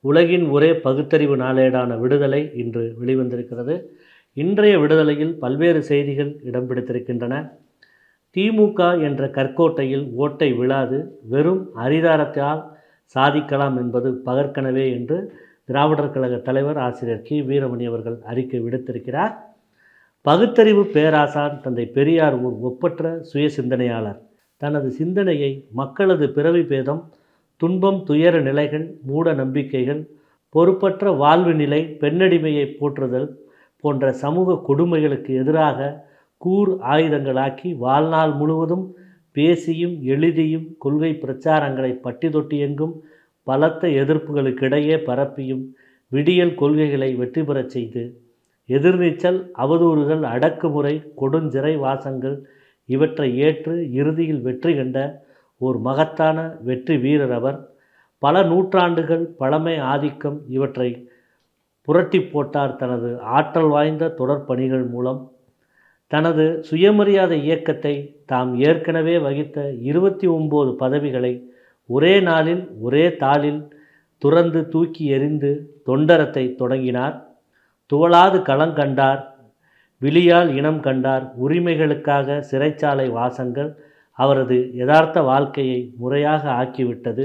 உலகின் ஒரே பகுத்தறிவு நாளேடான விடுதலை இன்று வெளிவந்திருக்கிறது. இன்றைய விடுதலையில் பல்வேறு செய்திகள் இடம் பிடித்திருக்கின்றன திமுக என்ற கற்கோட்டையில் ஓட்டை விழாது வெறும் அரிதாரத்தால் சாதிக்கலாம் என்பது பகற்கனவே என்று திராவிடர் கழக தலைவர் ஆசிரியர் கி. வீரமணி அவர்கள் அறிக்கை விடுத்திருக்கிறார். பகுத்தறிவு பேராசான் தந்தை பெரியார் ஒரு ஒப்பற்ற சுய சிந்தனையாளர் தனது சிந்தனையை மக்களது பிறவி பேதம் துன்பம் துயர நிலைகள் மூட நம்பிக்கைகள் பொறுப்பற்ற வாழ்வு நிலை பெண்ணடிமையை போற்றுதல் போன்ற சமூக கொடுமைகளுக்கு எதிராக கூர் ஆயுதங்களாக்கி வாழ்நாள் முழுவதும் பேசியும் எழுதியும் கொள்கை பிரச்சாரங்களை பட்டி தொட்டி எங்கும் பலத்த எதிர்ப்புகளுக்கிடையே பரப்பியும் விடியல் கொள்கைகளை வெற்றி பெறச் செய்து எதிர்நீச்சல் அவதூறுகள் அடக்குமுறை கொடுஞ்சிறை வாசங்கள் இவற்றை ஏற்று இறுதியில் வெற்றி கண்ட ஒரு மகத்தான வெற்றி வீரர் அவர். பல நூற்றாண்டுகள் பழமை ஆதிக்கம் இவற்றை புரட்டி போட்டார் தனது ஆற்றல் வாய்ந்த தொடர்பணிகள் மூலம். தனது சுயமரியாதை இயக்கத்தை தாம் ஏற்கனவே வகித்த இருபத்தி ஒம்பது பதவிகளை ஒரே நாளில் ஒரே தாளில் துறந்து தூக்கி எறிந்து தொண்டரத்தை தொடங்கினார். துவளாது களங்கண்டார் விழியால் இனம் கண்டார் உரிமைகளுக்காக சிறைச்சாலை வாசங்கள் அவரது யதார்த்த வாழ்க்கையை முறையாக ஆக்கிவிட்டது.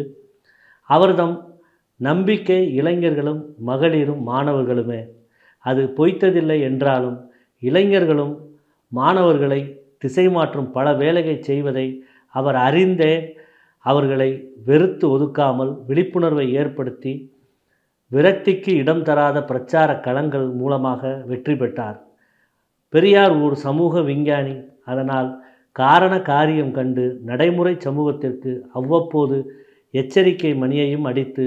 அவர்தம் நம்பிக்கை இளைஞர்களும் மகளிரும் மாணவர்களுமே. அது பொய்த்ததில்லை என்றாலும் இளைஞர்களும் மாணவர்களை திசை மாற்றும் பல வேலைகளை செய்வதை அவர் அறிந்தே அவர்களை வெறுத்து ஒதுக்காமல் விழிப்புணர்வை ஏற்படுத்தி விரக்திக்கு இடம் தராத பிரச்சார களங்கள் மூலமாக வெற்றி பெற்றார். பெரியார் ஒரு சமூக விஞ்ஞானி. அதனால் காரண காரியம் கண்டு நடைமுறை சமூகத்திற்கு அவ்வப்போது எச்சரிக்கை மணியையும் அடித்து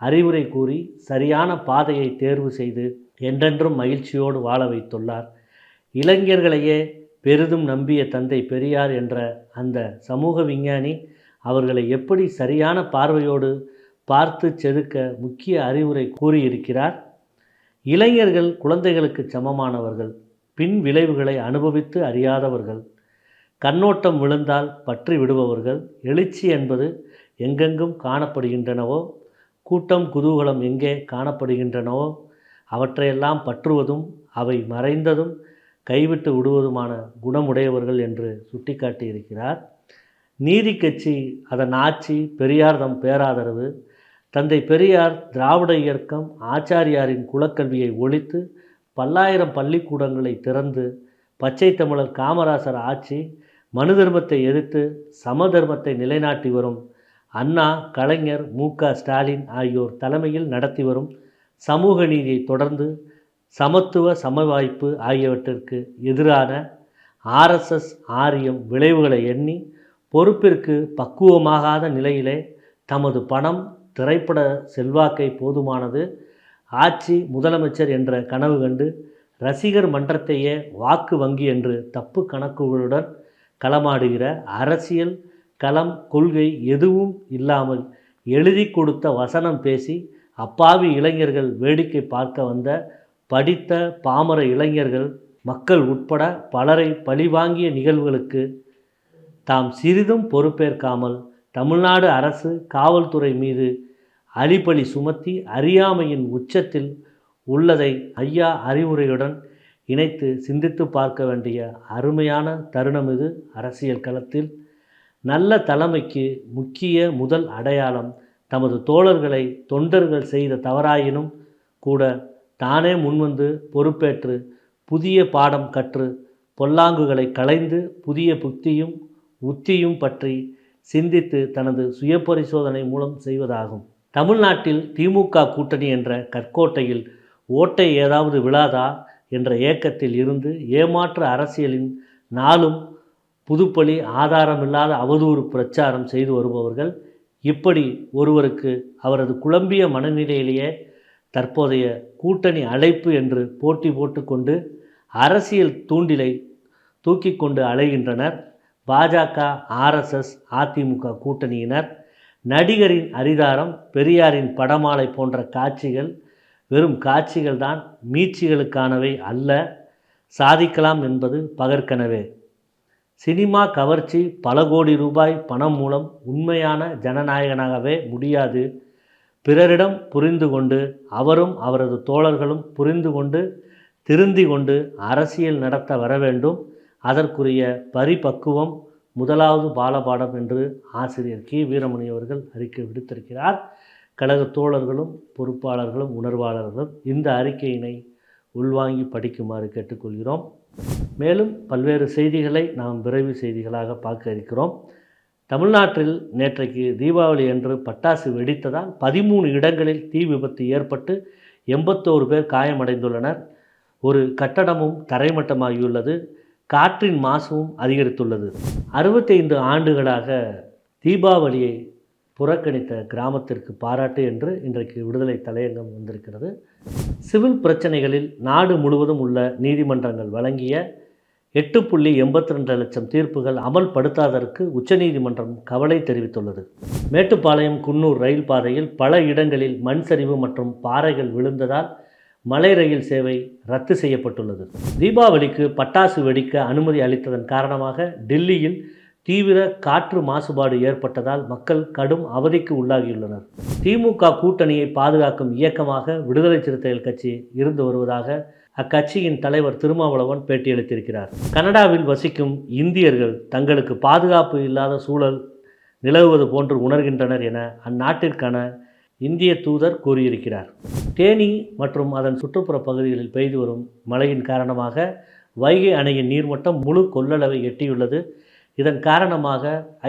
அறிவுரை கூறி சரியான பாதையை தேர்வு செய்து என்றென்றும் மகிழ்ச்சியோடு வாழ வைத்துள்ளார். இளைஞர்களையே பெரிதும் நம்பிய தந்தை பெரியார் என்ற அந்த சமூக விஞ்ஞானி அவர்களை எப்படி சரியான பார்வையோடு பார்த்து செதுக்க முக்கிய அறிவுரை கூறியிருக்கிறார்? இளைஞர்கள் குழந்தைகளுக்கு சமமானவர்கள் பின் விளைவுகளை அனுபவித்து அறியாதவர்கள் கண்ணோட்டம் விழுந்தால் பற்றி விடுபவர்கள் எழுச்சி என்பது எங்கெங்கும் காணப்படுகின்றனவோ? கூட்டம் குதூகலம் எங்கே காணப்படுகின்றனவோ? அவற்றையெல்லாம் பற்றுவதும் அவை மறைந்ததும் கைவிட்டு விடுவதுமான குணமுடையவர்கள் என்று சுட்டிக்காட்டியிருக்கிறார். நீதி கட்சி அதன் ஆட்சி பெரியார் தம் பேராதரவு. தந்தை பெரியார் திராவிட இயக்கம் ஆச்சாரியாரின் குலக்கல்வியை ஒழித்து பல்லாயிரம் பள்ளிக்கூடங்களை திறந்து பச்சை தமிழர் காமராசர் ஆட்சி மனு தர்மத்தை எதிர்த்து சம தர்மத்தை நிலைநாட்டி வரும் அண்ணா கலைஞர் மு க ஸ்டாலின் ஆகியோர் தலைமையில் நடத்தி வரும் சமூக நீதியை தொடர்ந்து சமத்துவ சமவாய்ப்பு ஆகியவற்றிற்கு எதிரான ஆர்எஸ்எஸ் ஆரியம் விளைவுகளை எண்ணி பொறுப்பிற்கு பக்குவமாகாத நிலையிலே தமது பணம் திரைப்பட செல்வாக்கை போதுமானது ஆட்சி முதலமைச்சர் என்ற கனவு கண்டு ரசிகர் மன்றத்தையே வாக்கு வங்கி என்று தப்பு கணக்குகளுடன் களமாடுகிற அரசியல் களம் கொள்கை எதுவும் இல்லாமல் எழுதி கொடுத்த வசனம் பேசி அப்பாவி இளைஞர்கள் வேடிக்கை பார்க்க வந்த படித்த பாமர இளைஞர்கள் மக்கள் உட்பட பலரை பழிவாங்கிய நிகழ்வுகளுக்கு தாம் சிறிதும் பொறுப்பேற்காமல் தமிழ்நாடு அரசு காவல்துறை மீது அலிபலி சுமத்தி அறியாமையின் உச்சத்தில் உள்ளதை ஐயா அறிவுரையுடன் இணைத்து சிந்தித்து பார்க்க வேண்டிய அருமையான தருணம் இது. அரசியல் களத்தில் நல்ல தலைமைக்கு முக்கிய முதல் அடையாளம் தமது தோழர்களை தொண்டர்கள் செய்த தவறாயினும் கூட தானே முன்வந்து பொறுப்பேற்று புதிய பாடம் கற்று பொல்லாங்குகளை களைந்து புதிய புத்தியும் உத்தியும் பற்றி சிந்தித்து தனது சுய பரிசோதனை மூலம் செய்வதாகும். தமிழ்நாட்டில் திமுக கூட்டணி என்ற கற்கோட்டையில் ஓட்டை ஏதாவது விழாதா? என்ற ஏக்கத்தில் இருந்து ஏமாற்று அரசியலின் நாளும் புதுப்பலி ஆதாரமில்லாத அவதூறு பிரச்சாரம் செய்து வருபவர்கள் இப்படி ஒருவருக்கு அவரது குழம்பிய மனநிலையிலேயே தற்போதைய கூட்டணி அழைப்பு என்று போட்டி போட்டுக்கொண்டு அரசியல் தூண்டிலை தூக்கி கொண்டு அலைகின்றனர். பாஜக ஆர்எஸ்எஸ் அதிமுக கூட்டணியினர். நடிகரின் அரிதாரம் பெரியாரின் படமாலை போன்ற காட்சிகள் வெறும் காட்சிகள் தான் மீட்சிகளுக்கானவை அல்ல. சாதிக்கலாம் என்பது பகற்கனவே. சினிமா கவர்ச்சி பல கோடி ரூபாய் பணம் மூலம் உண்மையான ஜனநாயகனாகவே முடியாது. பிறரிடம் புரிந்து கொண்டு அவரும் அவரது தோழர்களும் புரிந்து கொண்டு திருந்தி கொண்டு அரசியல் நடத்த வர வேண்டும். அதற்குரிய பரிபக்குவம் முதலாவது பாலபாடம் என்று ஆசிரியர் கி. வீரமணி அவர்கள் அறிக்கை விடுத்திருக்கிறார். கழக தோழர்களும் பொறுப்பாளர்களும் உணர்வாளர்களும் இந்த அறிக்கையினை உள்வாங்கி படிக்குமாறு கேட்டுக்கொள்கிறோம். மேலும் பல்வேறு செய்திகளை நாம் விரைவு செய்திகளாக பார்க்க இருக்கிறோம். தமிழ்நாட்டில் நேற்றைக்கு தீபாவளி அன்று பட்டாசு வெடித்ததால் பதிமூணு இடங்களில் தீ விபத்து ஏற்பட்டு எண்பத்தோரு பேர் காயமடைந்துள்ளனர். ஒரு கட்டடமும் தரைமட்டமாகியுள்ளது. காற்றின் மாசுவும் அதிகரித்துள்ளது. அறுபத்தைந்து ஆண்டுகளாக தீபாவளியை புறக்கணித்த கிராமத்திற்கு பாராட்டு என்று இன்றைக்கு விடுதலை தலையங்கம் வந்திருக்கிறது. சிவில் பிரச்சனைகளில் நாடு முழுவதும் உள்ள நீதிமன்றங்கள் வழங்கிய எட்டு புள்ளி எண்பத்தி ரெண்டு லட்சம் தீர்ப்புகள் அமல்படுத்தாதற்கு உச்சநீதிமன்றம் கவலை தெரிவித்துள்ளது. மேட்டுப்பாளையம் குன்னூர் ரயில் பாதையில் பல இடங்களில் மண் சரிவு மற்றும் பாறைகள் விழுந்ததால் மலை ரயில் சேவை ரத்து செய்யப்பட்டுள்ளது. தீபாவளிக்கு பட்டாசு வெடிக்க அனுமதி அளித்ததன் காரணமாக டெல்லியில் தீவிர காற்று மாசுபாடு ஏற்பட்டதால் மக்கள் கடும் அவதிக்கு உள்ளாகியுள்ளனர். திமுக கூட்டணியை பாதுகாக்கும் இயக்கமாக விடுதலை சிறுத்தைகள் கட்சி இருந்து வருவதாக அக்கட்சியின் தலைவர் திருமாவளவன் பேட்டியளித்திருக்கிறார். கனடாவில் வசிக்கும் இந்தியர்கள் தங்களுக்கு பாதுகாப்பு இல்லாத சூழல் நிலவுவது போன்று உணர்கின்றனர் என அந்நாட்டிற்கான இந்திய தூதர் கூறியிருக்கிறார். தேனி மற்றும் அதன் சுற்றுப்புற பகுதிகளில் பெய்து வரும் மழையின் காரணமாக வைகை அணையின் நீர்மட்டம் முழு கொள்ளளவை எட்டியுள்ளது. இதன் காரணமாக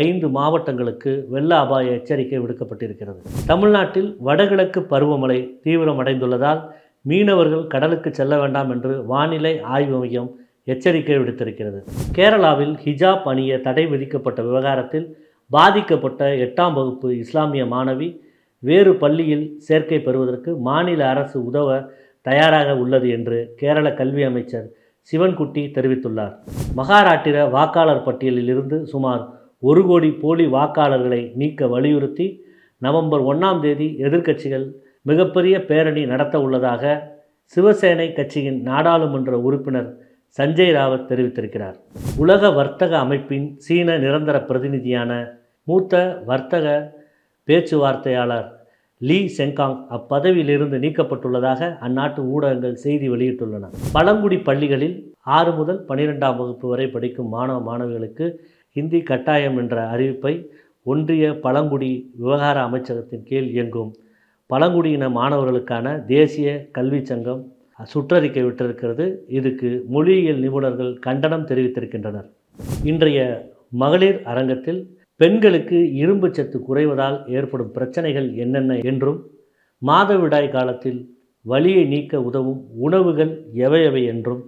ஐந்து மாவட்டங்களுக்கு வெள்ள அபாய எச்சரிக்கை விடுக்கப்பட்டிருக்கிறது. தமிழ்நாட்டில் வடகிழக்கு பருவமழை தீவிரமடைந்துள்ளதால் மீனவர்கள் கடலுக்கு செல்ல வேண்டாம் என்று வானிலை ஆய்வு மையம் எச்சரிக்கை விடுத்திருக்கிறது. கேரளாவில் ஹிஜாப் அணிய தடை விதிக்கப்பட்ட விவகாரத்தில் பாதிக்கப்பட்ட எட்டாம் வகுப்பு இஸ்லாமிய மாணவி வேறு பள்ளியில் சேர்க்கை பெறுவதற்கு மாநில அரசு உதவ தயாராக உள்ளது என்று கேரள கல்வி அமைச்சர் சிவன்குட்டி தெரிவித்துள்ளார். மகாராட்டிர வாக்காளர் பட்டியலில் இருந்து சுமார் ஒரு கோடி போலி வாக்காளர்களை நீக்க வலியுறுத்தி நவம்பர் ஒன்றாம் தேதி எதிர்க்கட்சிகள் மிகப்பெரிய பேரணி நடத்த உள்ளதாக சிவசேனை கட்சியின் நாடாளுமன்ற உறுப்பினர் சஞ்சய் ராவத் தெரிவித்திருக்கிறார். உலக வர்த்தக அமைப்பின் சீன நிரந்தர பிரதிநிதியான மூத்த வர்த்தக பேச்சுவார்த்தையாளர் லீ செங்காங் அப்பதவியிலிருந்து நீக்கப்பட்டுள்ளதாக அந்நாட்டு ஊடகங்கள் செய்தி வெளியிட்டுள்ளன. பழங்குடி பள்ளிகளில் ஆறு முதல் பனிரெண்டாம் வகுப்பு வரை படிக்கும் மாணவ மாணவிகளுக்கு ஹிந்தி கட்டாயம் என்ற அறிவிப்பை ஒன்றிய பழங்குடி விவகார அமைச்சகத்தின் கீழ் இயங்கும். பழங்குடியின மாணவர்களுக்கான தேசிய கல்விச் சங்கம் சுற்றறிக்கை விட்டிருக்கிறது. இதுக்கு மொழியியல் நிபுணர்கள் கண்டனம் தெரிவித்திருக்கின்றனர். இன்றைய மகளிர் அரங்கத்தில் பெண்களுக்கு இரும்பு சத்து குறைவதால் ஏற்படும் பிரச்சனைகள் என்னென்ன என்றும் மாதவிடாய் காலத்தில் வலியை நீக்க உதவும் உணவுகள் எவையவை என்றும்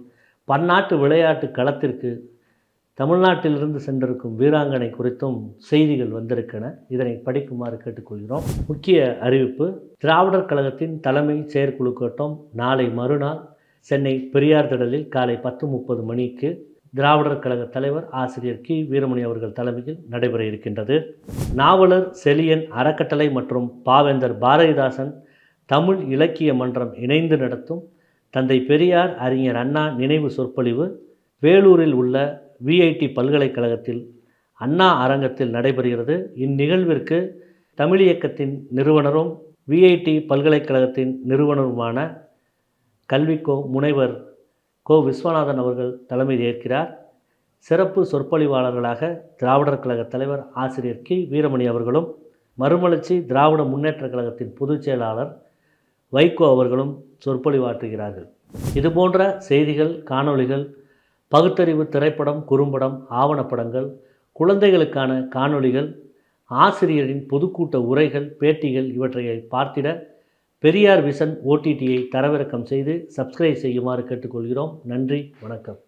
பன்னாட்டு விளையாட்டு களத்திற்கு தமிழ்நாட்டிலிருந்து சென்றிருக்கும் வீராங்கனை குறித்தும் செய்திகள் வந்திருக்கின இதனை படிக்குமாறு கேட்டுக்கொள்கிறோம். முக்கிய அறிவிப்பு திராவிடர் கழகத்தின் தலைமை செயற்குழு கூட்டம் நாளை மறுநாள் சென்னை பெரியார் திடலில் காலை பத்து முப்பது மணிக்கு திராவிடர் கழக தலைவர் ஆசிரியர் கி. வீரமணி அவர்கள் தலைமையில் நடைபெற இருக்கின்றது. நாவலர் செலியன் அறக்கட்டளை மற்றும் பாவேந்தர் பாரதிதாசன் தமிழ் இலக்கிய மன்றம் இணைந்து நடத்தும் தந்தை பெரியார் அறிஞர் அண்ணா நினைவு சொற்பொழிவு வேலூரில் உள்ள விஐடி பல்கலைக்கழகத்தில் அண்ணா அரங்கத்தில் நடைபெறுகிறது. இந்நிகழ்விற்கு தமிழ் இயக்கத்தின் நிறுவனரும் விஐடி பல்கலைக்கழகத்தின் நிறுவனருமான கல்விக்கோ முனைவர் கோ விஸ்வநாதன் அவர்கள் தலைமை ஏற்கிறார். சிறப்பு சொற்பொழிவாளர்களாக திராவிடர் கழக தலைவர் ஆசிரியர் கி. வீரமணி அவர்களும் மறுமலர்ச்சி திராவிட முன்னேற்ற கழகத்தின் பொதுச் செயலாளர் வைகோ அவர்களும் சொற்பொழிவாற்றுகிறார்கள். இதுபோன்ற செய்திகள் காணொளிகள் பகுத்தறிவு திரைப்படம் குறும்படம் ஆவணப்படங்கள் குழந்தைகளுக்கான காணொளிகள் ஆசிரியரின் பொதுக்கூட்ட உரைகள் பேட்டிகள் இவற்றை பார்த்திட பெரியார் விஷன் ஓடிடியை தரவிறக்கம் செய்து சப்ஸ்கிரைப் செய்யுமாறு கேட்டுக்கொள்கிறோம். நன்றி வணக்கம்.